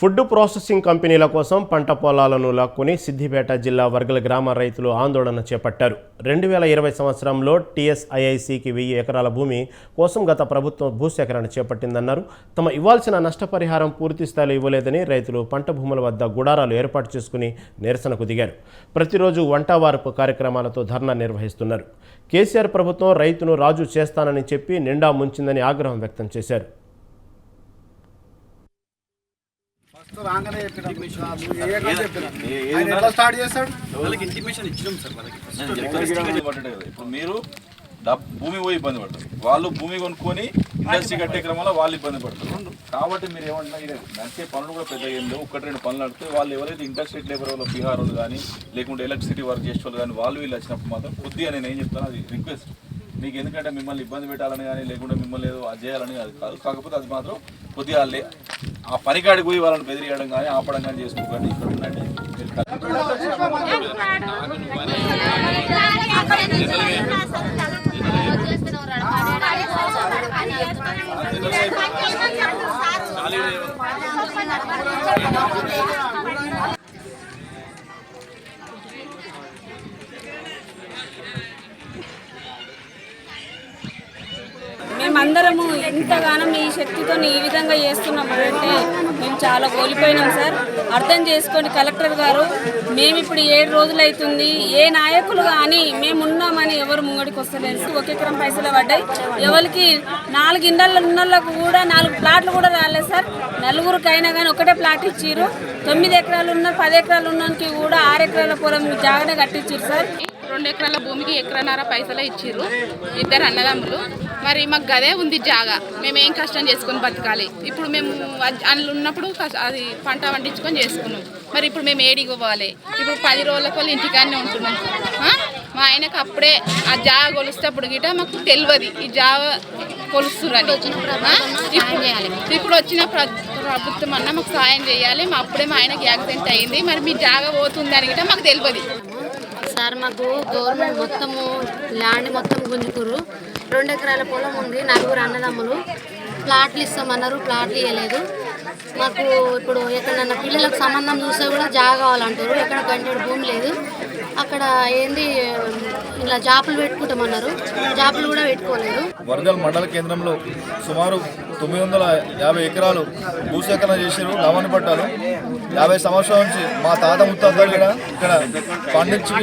Food processing కంపెనీల కోసం పంట పొలాలను లాక్కొని సిద్దిపేట జిల్లా వర్గల గ్రామ రైతులు ఆందోళన చేపట్టారు. రెండు వేల ఇరవై సంవత్సరంలో టీఎస్ఐఐసికి వెయ్యి ఎకరాల భూమి కోసం గత ప్రభుత్వం భూసేకరణ చేపట్టిందన్నారు. తమ ఇవ్వాల్సిన నష్టపరిహారం పూర్తి స్థాయిలో ఇవ్వలేదని రైతులు పంట భూముల వద్ద గుడారాలు ఏర్పాటు చేసుకుని నిరసనకు దిగారు. ప్రతిరోజు వంటవారపు కార్యక్రమాలతో ధర్నా నిర్వహిస్తున్నారు. కేసీఆర్ ప్రభుత్వం రైతును రాజు చేస్తానని చెప్పి నిండా ముంచిందని ఆగ్రహం వ్యక్తం చేశారు ఫస్ట్ రాగానే చెప్పినాం. ఏ ఎకరం చెప్పినాం. ఆయన ఎట్లా స్టార్ట్ చేస్తాడు? వాళ్ళకి ఇంటిమేషన్ ఇచ్చినాం సార్ వాళ్ళకి. పడ్డట్టు కదా. ఇప్పుడు మీరు భూమి పోయి ఇబ్బంది పడతారు. వాళ్ళు భూమి కొనుక్కొని ఇండస్ట్రీ కట్టే క్రమంలో వాళ్ళు ఇబ్బంది పడతారు. కాబట్టి మీరు ఏమంటున్నా ఇది నడిచే పనులు కూడా పెద్దగా ఏం లేవు. ఒకటి రెండు పనులు నడితే వాళ్ళు ఎవరైతే ఇండస్ట్రీ లేబర్ వాళ్ళు బీహార్ వాళ్ళు కానీ లేకుంటే ఎలక్ట్రిసిటీ వర్క్ చేసే వాళ్ళు కానీ వాళ్ళు వీళ్ళు వచ్చినప్పుడు మాత్రం కొద్దిగా నేను ఏం చెప్తాను అది రిక్వెస్ట్ మీకు ఎందుకంటే మిమ్మల్ని ఇబ్బంది పెట్టాలని కానీ లేకుంటే మిమ్మల్ని ఏదో అది చేయాలని అది కాదు. కాకపోతే అది మాత్రం కొద్దిగా ఆ పనికాడికి పోయి వాళ్ళని బెదిరియడం కానీ ఆపడం కానీ చేసుకోకండి. ఇక్కడ ఉండండి. మేమందరము ఎంతగానో మీ శక్తితో ఈ విధంగా చేస్తున్నామంటే మేము చాలా కోల్పోయినాం సార్. అర్థం చేసుకొని కలెక్టర్ గారు మేము ఇప్పుడు ఏడు రోజులు అవుతుంది ఏ నాయకులు కానీ మేము ఉన్నామని ఎవరు ముంగడికి వస్తలేదు ఒక ఎకరం పైసలు పడ్డాయి. ఎవరికి నాలుగు ఇండ్ల ఉన్నోళ్ళకు కూడా నాలుగు ప్లాట్లు కూడా రాలేదు సార్. నలుగురికి అయినా కానీ ఒకటే ప్లాట్ ఇచ్చిర్రు. తొమ్మిది ఎకరాలు ఉన్న పది ఎకరాలు ఉన్నకి కూడా ఆరు ఎకరాల పొలం జాగ్రత్త కట్టించారు సార్. రెండు ఎకరాల భూమికి ఎకరన్నర పైసలే ఇచ్చిర్రు. ఇద్దరు అన్నదమ్ములు. మరి మాకు గదే ఉంది జాగా. మేము ఏం కష్టం చేసుకొని బతకాలి. ఇప్పుడు మేము అందులో ఉన్నప్పుడు అది పంట పండించుకొని చేసుకున్నాం. మరి ఇప్పుడు మేము ఏడికి పోవాలి. ఇప్పుడు పది రోజులకు వాళ్ళు ఇంటికాడనే ఉంటున్నాం. మా ఆయనకు అప్పుడే ఆ జాగా కొలిస్తే అప్పుడు గిట మాకు తెలియదు ఈ జాగా కొలుస్తున్నారు ఇప్పుడు వచ్చిన ప్ర- ప్రభుత్వం అన్న మాకు సాయం చేయాలి. మా అప్పుడే మా ఆయనకి యాక్సిడెంట్ అయ్యింది మరి మీ జాగా పోతుంది అని గిట మాకు తెలియదు సార్ మాకు గవర్నమెంట్ మొత్తము ల్యాండ్ మొత్తం గుంజుకురు రెండు ఎకరాల పొలం ఉంది నలుగురు అన్నదమ్ములు. ప్లాట్లు ఇస్తామన్నారు ప్లాట్లు ఇవ్వలేదు మాకు ఇప్పుడు ఎక్కడన్నా పిల్లలకు సంబంధం చూస్తే కూడా జాగా కావాలంటారు. ఎక్కడ గంటెడు భూమి లేదు. అక్కడ ఏంది ఇలా జాపులు పెట్టుకుంటామన్నారు. జాపులు కూడా పెట్టుకోలేదు. వరంగల్ మండల కేంద్రంలో సుమారు తొమ్మిది వందల యాభై ఎకరాలు భూసేకరణ చేశారు లవణ పట్టాలు యాభై సంవత్సరాల నుంచి మా తాత ముత్తాతలు కూడా ఇక్కడ పండించి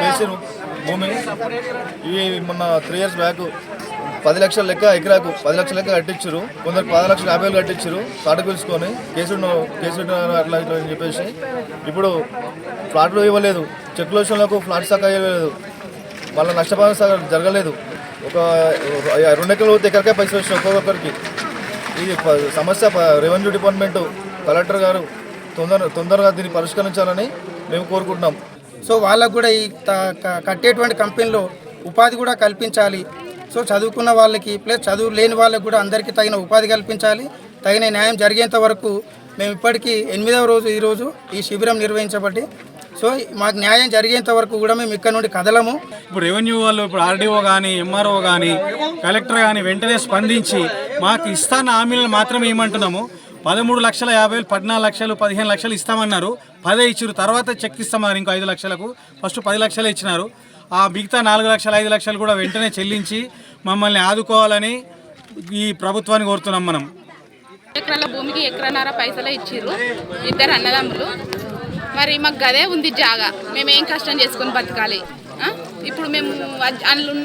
చేశారు భూమి. ఇవి మొన్న త్రీ ఇయర్స్ బ్యాక్ పది లక్షల లెక్క ఎకరాకు పది లక్షల లెక్క కట్టించారు కొందరు పది లక్షల యాభై వేలు కట్టించారు తాట పిలుచుకొని కేసుడు కేసుడు అట్లా ఇట్లా అని చెప్పేసి. ఇప్పుడు ఫ్లాట్లు ఇవ్వలేదు. చెక్ లోషన్లకు ఫ్లాట్ సక్క ఇవ్వలేదు. వాళ్ళ నష్టపరిహారం సగం జరగలేదు. ఒక రెండు ఎకరాలు పోతే పైసలు వచ్చినాయి ఒక్కొక్కరికి. ఇది సమస్య రెవెన్యూ డిపార్ట్మెంట్ కలెక్టర్ గారు తొందర తొందరగా దీన్ని పరిష్కరించాలని మేము కోరుకుంటున్నాం. సో వాళ్ళకు కూడా ఈ త- క- కట్టేటువంటి కంపెనీలో ఉపాధి కూడా కల్పించాలి. సో చదువుకున్న వాళ్ళకి ప్లస్ చదువు లేని వాళ్ళకి కూడా అందరికీ తగిన ఉపాధి కల్పించాలి. తగిన న్యాయం జరిగేంత వరకు మేము ఇప్పటికీ ఎనిమిదవ రోజు ఈరోజు ఈ శిబిరం నిర్వహించబట్టి సో మాకు న్యాయం జరిగేంత వరకు కూడా మేము ఇక్కడ నుండి కదలము. ఇప్పుడు రెవెన్యూ వాళ్ళు ఇప్పుడు ఆర్డీఓ కానీ ఎంఆర్ఓ కానీ కలెక్టర్ కానీ వెంటనే స్పందించి మాకు ఇస్తాన్న హామీలను మాత్రమే ఏమంటున్నాము. పదమూడు లక్షల యాభై వేలు పద్నాలుగు లక్షలు పదిహేను లక్షలు ఇస్తామన్నారు. పదే ఇచ్చారు తర్వాత చెక్ ఇస్తామన్నారు ఇంకో ఐదు లక్షలకు. ఫస్ట్ పది లక్షలే ఇచ్చినారు. ఆ మిగతా నాలుగు లక్షలు ఐదు లక్షలు కూడా వెంటనే చెల్లించి మమ్మల్ని ఆదుకోవాలని ఈ ప్రభుత్వాన్ని కోరుతున్నాం మనం. ఎకరాల భూమికి ఎకరన్నర పైసలే ఇచ్చిర్రు. ఇద్దరు అన్నదమ్ములు. మరి మాకు గదే ఉంది జాగా. మేము ఏం కష్టం చేసుకొని బతకాలి. ఇప్పుడు మేము అందులో ఉన్న